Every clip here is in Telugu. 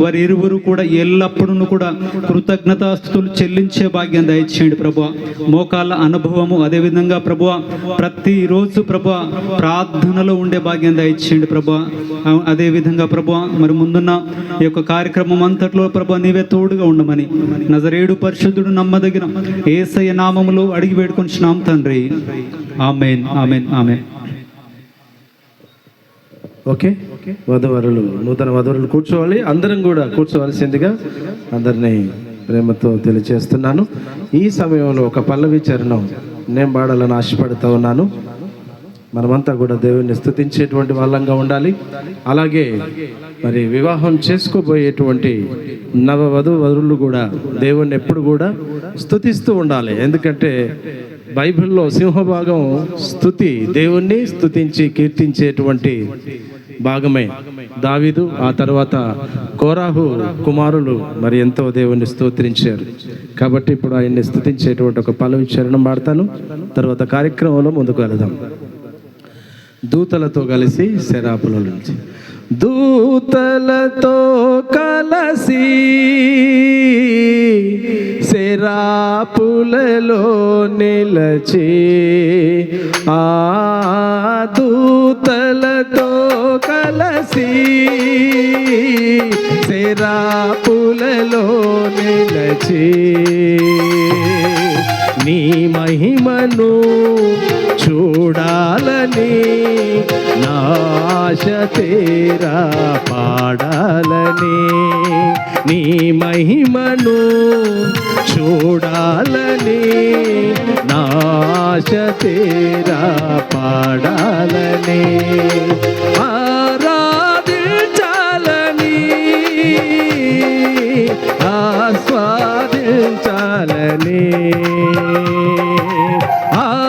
వారి ఇరువురు కూడా ఎల్లప్పుడూ కూడా కృతజ్ఞతాస్థుతులు చెల్లించే భాగ్యం దయచేయండి ప్రభు మోకాళ్ళ అనుభవము అదేవిధంగా ప్రభు ప్రతిరోజు ప్రభు ప్రార్థనలో ఉండే భాగ్యం దయచేయండి ప్రభు అదేవిధంగా ప్రభు మరి ముందున్న ఈ యొక్క కార్యక్రమం అంతట్లో ప్రభు నీవే తోడుగా ఉండమని నజరేడు పరిశుద్ధుడు నమ్మదగిన ఏసయ నామములో అడిగి వేడుకొంచున్నాం తండ్రి. Amen amen amen. ఓకే? వధువరులు నూతన వధువరులు కూర్చోవాలి. అందరం కూడా కూర్చోవలసిందిగా అందరినీ ప్రేమతో తెలియజేస్తున్నాను. ఈ సమయంలో ఒక పల్లవి చరణం నేను పాడాలని ఆశపడుతూ ఉన్నాను. మనమంతా కూడా దేవుణ్ణి స్తుతించేటువంటి వాళ్ళంగా ఉండాలి. అలాగే మరి వివాహం చేసుకోబోయేటువంటి నవ వధువరులు కూడా దేవుణ్ణి ఎప్పుడు కూడా స్తుతిస్తూ ఉండాలి. ఎందుకంటే బైబిల్లో సింహభాగం స్తుతి దేవుణ్ణి స్తుతించి కీర్తించేటువంటి భాగమే దావీదు ఆ తర్వాత కోరాహు కుమారులు మరి ఎంతో దేవుణ్ణి స్తోత్రించారు. కాబట్టి ఇప్పుడు ఆయన్ని స్థుతించేటువంటి ఒక పలు చరణం పాడతాను. తర్వాత కార్యక్రమంలో ముందుకు వెళదాం. దూతలతో కలిసి శరాపుల నుంచి. దూతలతో కలసి శరాపులలో నిలచి ఆ దూతలతో కలసి శరాపులలో నిలచి నీ మహిమను చూడాలని నాశ తేరా పాడాలని నీ మహిమను చూడాలని నాశ తేరా పాడాలని ఆ ఆస్వాదించాలని ఆరాధించాలని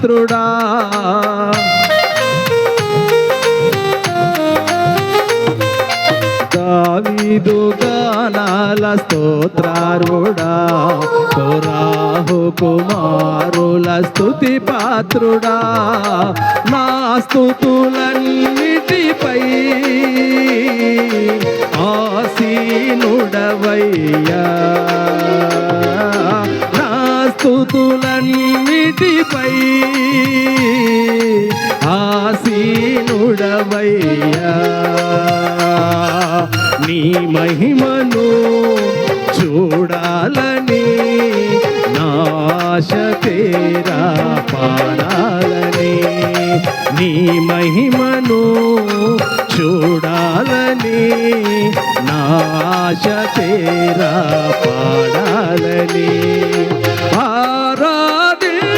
పాత్రుడా. దావీదు గానాల స్తోత్రారుడా. ఓ రాహు కుమారుల స్థుతి పాత్రుడా. నా స్థుతులన్నిటిపై ఆసీనుడవయ్యా. స్తుతులన్నిటిపై ఆసీనుడవయ్యా. నీ మహిమను చూడాలని నాశ తేరా పాడాలని నీ మహిమను చూడాలని నాశ తేరా పాడాలని ఆరాధించాలని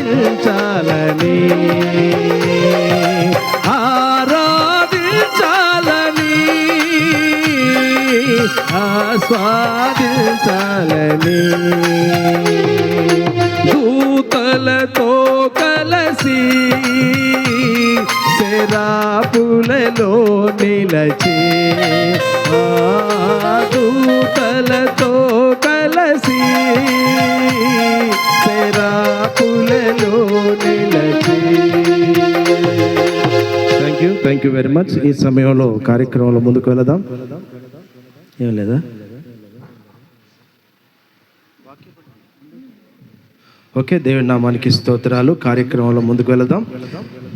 ఆస్వాదించాలని ఆరాధించాలని ఆస్వాదించాలని. దూతలతో కలసి రాపులలో నిలచి దూతలతో కలసి శరాపులలో నిలచి. Thank you thank you very much ఈ సమయంలో కార్యక్రమంలో ముందుకు వెళదాం. ఏం లేదా? ఓకే దేవుడి నామానికి స్తోత్రాలు. కార్యక్రమంలో ముందుకు వెళదాం.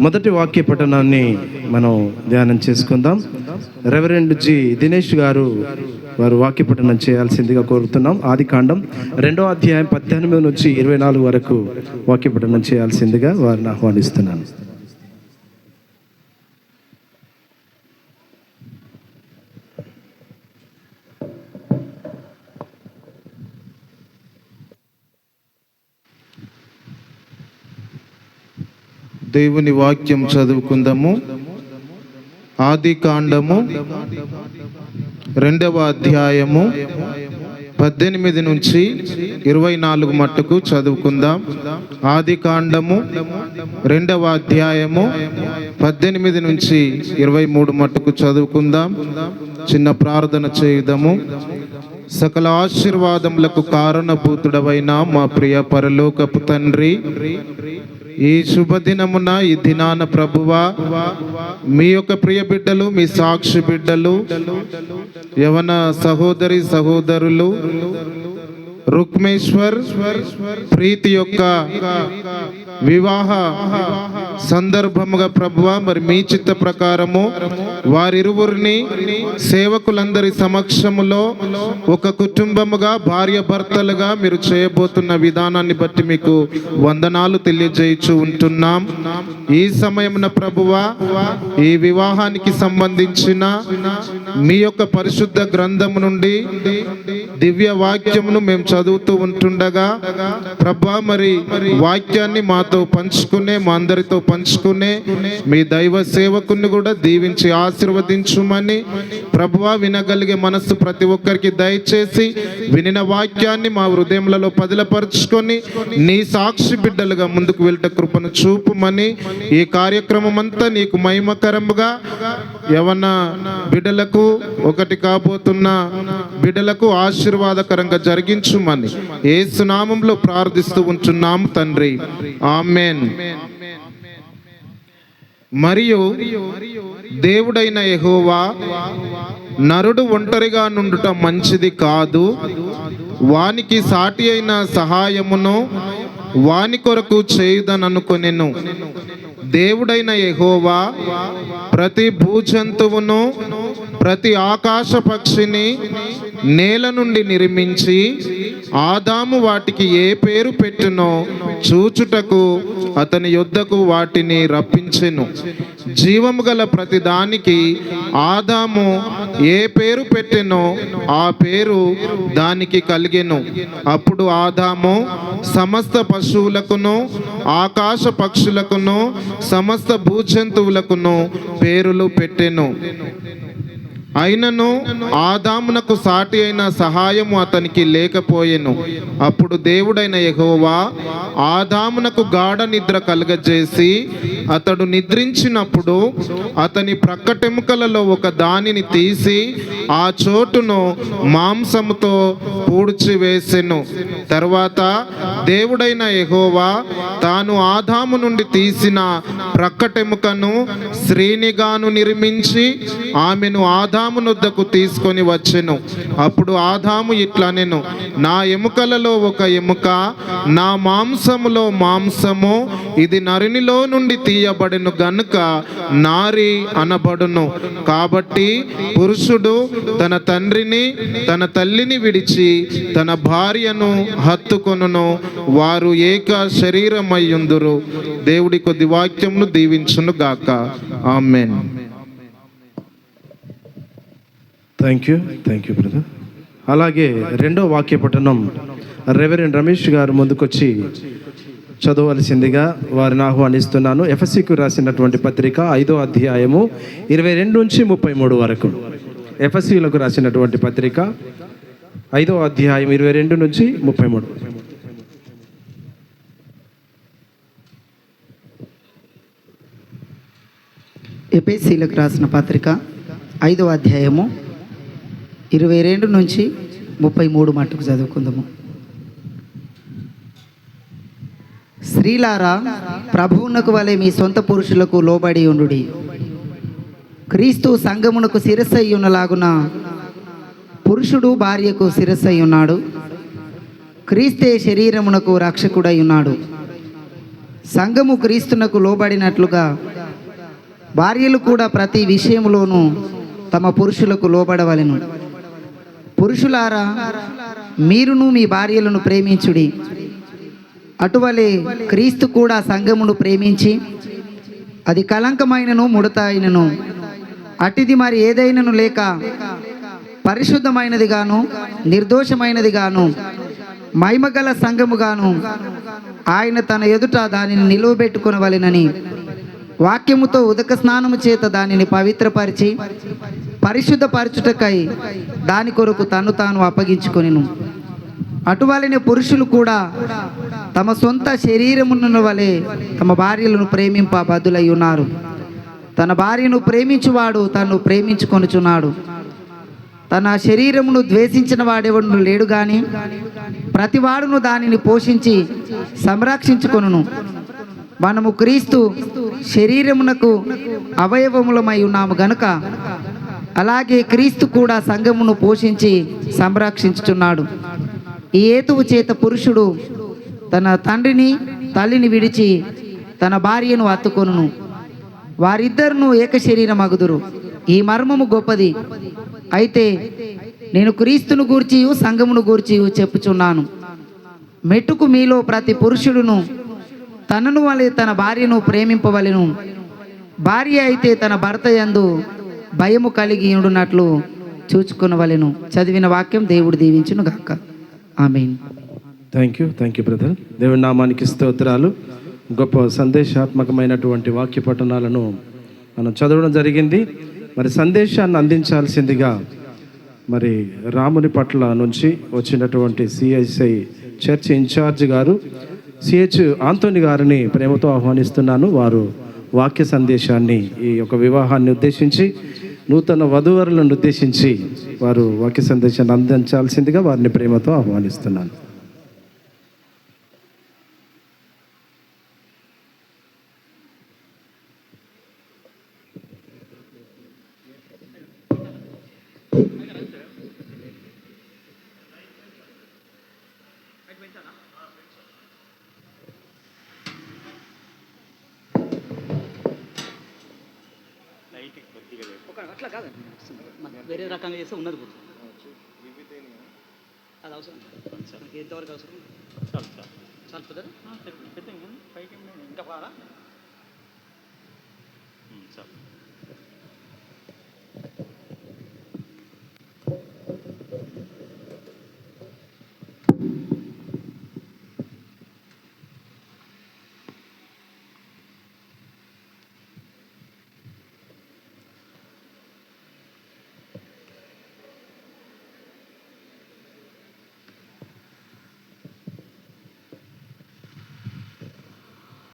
మొదటి వాక్య పఠనాన్ని మనం ధ్యానం చేసుకుందాం. రెవరెండ్ జి దినేష్ గారు వారు వాక్య పఠనం చేయాల్సిందిగా కోరుతున్నాం. ఆది కాండం రెండో అధ్యాయం పద్దెనిమిది నుంచి ఇరవై నాలుగు వరకు వాక్య పఠనం చేయాల్సిందిగా వారిని ఆహ్వానిస్తున్నాను. దేవుని వాక్యం చదువుకుందాము. ఆది కాండము రెండవ అధ్యాయము పద్దెనిమిది నుంచి ఇరవై నాలుగు మట్టుకు చదువుకుందాం. ఆది కాండము రెండవ అధ్యాయము పద్దెనిమిది నుంచి ఇరవై మూడు మట్టుకు చదువుకుందాం. చిన్న ప్రార్థన చేయుదాము. సకల ఆశీర్వాదములకు కారణభూతుడవైన మా ప్రియ పరలోకపు తండ్రి. ఈ శుభదినమున ఈ దినాన ప్రభువా మీ యొక్క ప్రియ బిడ్డలు మీ సాక్షి బిడ్డలు యవన సహోదరి సహోదరులు రుక్మేశ్వర్ ప్రీతి యొక్క వివాహ సందర్భముగా ప్రభువ మరి మీ చిత్త ప్రకారము వారిరువురిని సేవకులందరి సమక్షములో ఒక కుటుంబముగా భార్య భర్తలుగా మీరు చేయబోతున్న విధానాన్ని బట్టి మీకు వందనాలు తెలియజేయచ్చు ఉంటున్నాం. ఈ సమయమున ప్రభువ ఈ వివాహానికి సంబంధించిన మీ యొక్క పరిశుద్ధ గ్రంథము నుండి దివ్య వాక్యమును మేము చదువుతూ ఉంటుండగా ప్రభా మరి వాక్యాన్ని మాతో పంచుకునే మా అందరితో పంచుకునే మీ దైవ సేవకుని కూడా దీవించి ఆశీర్వదించుమని ప్రభువ వినగలిగే మనస్సు ప్రతి ఒక్కరికి దయచేసి వినిన వాక్యాన్ని మా హృదయంలో పదిలపరుచుకొని నీ సాక్షి బిడ్డలుగా ముందుకు వెళ్ళట కృపను చూపుమని ఈ కార్యక్రమం అంతా నీకు మహిమకరముగా యవన బిడ్డలకు ఒకటి కాబోతున్న బిడ్డలకు ఆశీర్వాదకరంగా జరిగించుమని ఏసునామంలో ప్రార్థిస్తూ ఉంటున్నాము తండ్రి. ఆమెన్. మరియు దేవుడైన ఎహోవా నరుడు ఒంటరిగా నుండుట మంచిది కాదు. వానికి సాటి అయిన సహాయమును వాని కొరకు చేయుదననుకొనెను. దేవుడైన ఎహోవా ప్రతి భూజంతువును ప్రతి ఆకాశ పక్షిని నేల నుండి నిర్మించి ఆదాము వాటికి ఏ పేరు పెట్టునో చూచుటకు అతని యుద్ధకు వాటిని రప్పించెను. జీవము గల ప్రతి దానికి ఆదాము ఏ పేరు పెట్టెనో ఆ పేరు దానికి కలిగెను. అప్పుడు ఆదాము సమస్త పశువులకును ఆకాశ పక్షులకును సమస్త భూజంతువులకును పేరులు పెట్టెను. అయినను ఆదామునకు సాటి అయిన సహాయము అతనికి లేకపోయెను. అప్పుడు దేవుడైన యహోవా ఆదామునకు గాఢ నిద్ర కలుగజేసి అతడు నిద్రించినప్పుడు అతని ప్రక్కటెముకలలో ఒక దానిని తీసి ఆ చోటును మాంసముతో పూడ్చివేసెను. తర్వాత దేవుడైన ఎహోవా తాను ఆదాము నుండి తీసిన ప్రక్కటెముకను శ్రీనిగాను నిర్మించి ఆమెను ఆదాము నొద్దకు తీసుకొని వచ్చెను. అప్పుడు ఆదాము ఇట్లా నేను నా ఎముకలలో ఒక ఎముక నా మాంసములో మాంసము ఇది నరునిలో నుండి తీయబడిను గనుక నారి అనబడును. కాబట్టి పురుషుడు తన తండ్రిని తన తల్లిని విడిచి తన భార్యను హత్తుకొనును. వారు ఏక శరీరమయ్యుందురు. దేవుడి కొద్ది వాక్యంను దీవించును గాక. Amen. Thank you thank you brother అలాగే రెండో వాక్య పఠనం రెవరెండ్ రమేష్ గారు ముందుకొచ్చి చదవలసిందిగా వారిని ఆహ్వానిస్తున్నాను. ఎఫ్ఎస్సికు రాసినటువంటి పత్రిక ఐదో అధ్యాయము ఇరవై రెండు నుంచి ముప్పై మూడు వరకు. ఎఫ్ఎస్సిలకు రాసినటువంటి పత్రిక ఐదో అధ్యాయం ఇరవై రెండు నుంచి ముప్పై మూడు. ఎపిసీలకు రాసిన పత్రిక ఐదో అధ్యాయము ఇరవై రెండు నుంచి ముప్పై మూడు మటుకు చదువుకుందాము. స్త్రీలారా ప్రభువునకు వలె మీ సొంత పురుషులకు లోబడి ఉండుడి. క్రీస్తు సంగమునకు శిరస్సయ్యున్నలాగున పురుషుడు భార్యకు శిరస్సై ఉన్నాడు క్రీస్తే శరీరమునకు రక్షకుడై ఉన్నాడు సంఘము క్రీస్తునకు లోబడినట్లుగా భార్యలు కూడా ప్రతి విషయంలోనూ తమ పురుషులకు లోబడవలెను. పురుషులారా మీరును మీ భార్యలను ప్రేమించుడి. అటువలే క్రీస్తు కూడా సంఘమును ప్రేమించి అది కలంకమైనను ముడత అయినను అటిది మరి ఏదైనను లేక పరిశుద్ధమైనదిగాను నిర్దోషమైనదిగాను మైమగల సంఘముగాను ఆయన తన ఎదుట దానిని నిలువబెట్టుకునవలెనని వాక్యముతో ఉదక స్నానము చేత దానిని పవిత్రపరిచి పరిశుద్ధపరచుటకై దాని కొరకు తను తాను అప్పగించుకొనిను. అటువలనే పురుషులు కూడా తమ సొంత శరీరమున్న వలె తమ భార్యలను ప్రేమింప బదులై ఉన్నారు. తన భార్యను ప్రేమించువాడు తను ప్రేమించుకొనుచున్నాడు. తన శరీరమును ద్వేషించిన వాడెవడు లేడు గాని ప్రతివాడును దానిని పోషించి సంరక్షించుకొనును. మనము క్రీస్తు శరీరమునకు అవయవములమై ఉన్నాము గనుక అలాగే క్రీస్తు కూడా సంఘమును పోషించి సంరక్షించుచున్నాడు. ఈ హేతువు చేత పురుషుడు తన తండ్రిని తల్లిని విడిచి తన భార్యను అత్తుకొనును. వారిద్దరును ఏక శరీరం అగుదురు ఈ మర్మము గొప్పది. అయితే నేను క్రీస్తును గూర్చి సంఘమును గూర్చి చెప్పుచున్నాను. మెట్టుకు మీలో ప్రతి పురుషుడును తనను వలె తన భార్యను ప్రేమింపవలెను. భార్య అయితే తన భర్త యందు భయము కలిగి ఉండునట్లు చూచుకునవలెను. చదివిన వాక్యం దేవుడు దీవించును గాక amen. Thank you thank you brother దేవుడి నామానికి స్తోత్రాలు. గొప్ప సందేశాత్మకమైనటువంటి వాక్య పఠనాలను మనం చదవడం జరిగింది. మరి సందేశాన్ని అందించాల్సిందిగా మరి రాముని పట్ల నుంచి వచ్చినటువంటి సిఐసిఐ చర్చ్ ఇన్ఛార్జ్ గారు సిహెచ్ ఆంతోని గారిని ప్రేమతో ఆహ్వానిస్తున్నాను. వారు వాక్య సందేశాన్ని ఈ యొక్క వివాహాన్ని ఉద్దేశించి నూతన వధువరులను ఉద్దేశించి వారు వాక్య సందేశాన్ని అందించాల్సిందిగా వారిని ప్రేమతో ఆహ్వానిస్తున్నాను. అట్లా కాదండి వేరే రకంగా చేస్తే ఉన్నది గుర్తు అది అవసరం మనకి ఎంతవరకు అవసరం చాలు చాలు చాలు పెద్ద పైకి ఇంకా బాగా చాలు